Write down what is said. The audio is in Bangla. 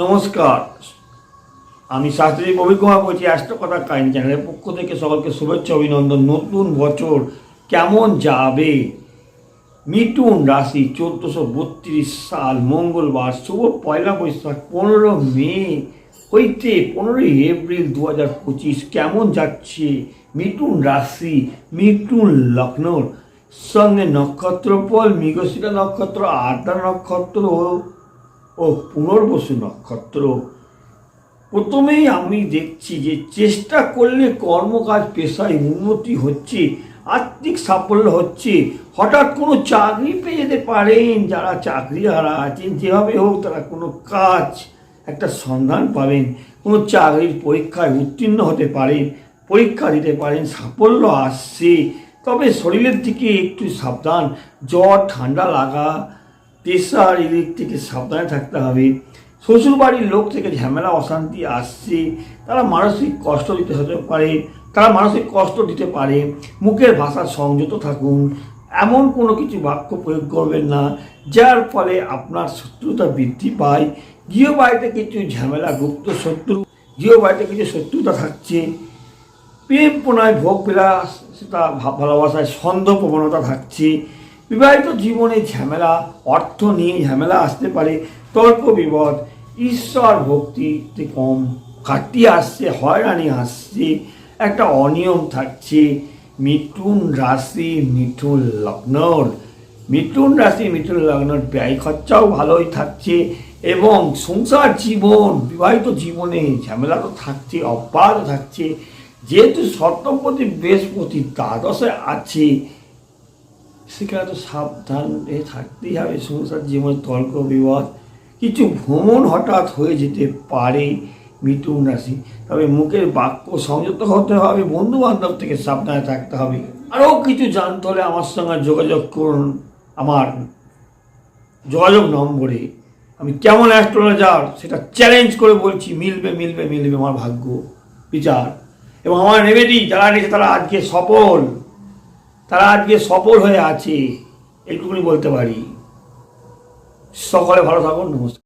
নমস্কার। আমি শাস্ত্রী প্রবীর কুমার বলছি কথা কাহিনী চ্যানেলের পক্ষ থেকে সকলকে শুভেচ্ছা, অভিনন্দন। নতুন বছর কেমন যাবে? মিটুন রাশি চোদ্দোশো বত্রিশ সাল মঙ্গলবার, শুভ পয়লা বৈশাখ, পনেরো মে হইতে পনেরোই এপ্রিল দু হাজার পঁচিশ, কেমন যাচ্ছে মিটুন রাশি? মিটুন লগ্নর সঙ্গে নক্ষত্রফল, মৃগশিরা নক্ষত্র, আদ্রা নক্ষত্র ও পুনর্বসু নক্ষত্র। প্রথমেই আমি দেখছি যে চেষ্টা করলে কর্মকাজ পেশায় উন্নতি হচ্ছে, আর্থিক সাফল্য হচ্ছে। হঠাৎ কোনো চাকরি পেয়ে যেতে পারেন, যারা চাকরি হারা আছেন, যেভাবে হোক তারা কোনো কাজ, একটা সন্ধান পাবেন। কোনো চাকরির পরীক্ষায় উত্তীর্ণ হতে পারেন, পরীক্ষা দিতে পারেন, সাফল্য আসছে। তবে শরীরের দিকে একটু সাবধান, জ্বর, ঠান্ডা লাগা প্রেশার এদিক থেকে সাবধানে থাকতে হবে। শ্বশুরবাড়ির লোক থেকে ঝামেলা, অশান্তি আসছে। তারা মানসিক কষ্ট দিতে হতে পারে। তারা মানসিক কষ্ট দিতে পারে। মুখের ভাষা সংযত থাকুন। এমন কোনো কিছু বাক্য প্রয়োগ করবেন না, যার ফলে আপনার শত্রুতা বৃদ্ধি পায়। গৃহবাড়িতে কিছু ঝামেলা, গুপ্ত শত্রু গৃহবাড়িতে কিছু শত্রুতা থাকছে। প্রেম, প্রণয়, ভোগ, বিলাস, সেটা ভালোবাসায় সন্দেহ প্রবণতা থাকছে। বিবাহিত জীবনে ঝামেলা, অর্থ নিয়ে ঝামেলা আসতে পারে, তর্ক বিপদ ঈশ্বর ভক্তিতে কম কাটিয়ে আসছে, হয়রানি আসছে, একটা অনিয়ম থাকছে। মিথুন রাশি, মিথুন লগ্নর মিথুন রাশি, মিথুন লগ্নর ব্যয় খরচাও ভালোই থাকছে এবং সংসার জীবন, বিবাহিত জীবনে ঝামেলা তো থাকছে অব্যাহত থাকছে। যেহেতু সপ্তমপতি বৃহস্পতি দ্বাদশে আছে সেখানে তো সাবধান থাকতেই হবে, সংসার জীবনে তর্ক, বিবাদ, কিছু ভ্রমণ হঠাৎ হয়ে যেতে পারে মিথুন রাশি তবে মুখের বাক্য সংযত হতে হবে বন্ধু বান্ধব থেকে সাবধানে থাকতে হবে। আরও কিছু জানতে হলে আমার সঙ্গে যোগাযোগ করুন আমার যোগাযোগ নম্বরে। আমি কেমন অ্যাস্ট্রোলজার, সেটা চ্যালেঞ্জ করে বলছি, মিলবে মিলবে মিলবে আমার ভাগ্য, বিচার। এবং আমার রেমেডি যারা নিয়েছে তারা আজকে সফল। তারা আজকে সফল হয়ে আছে এইটুকুনি বলতে পারি। সকলে ভালো থাকুন নমস্কার।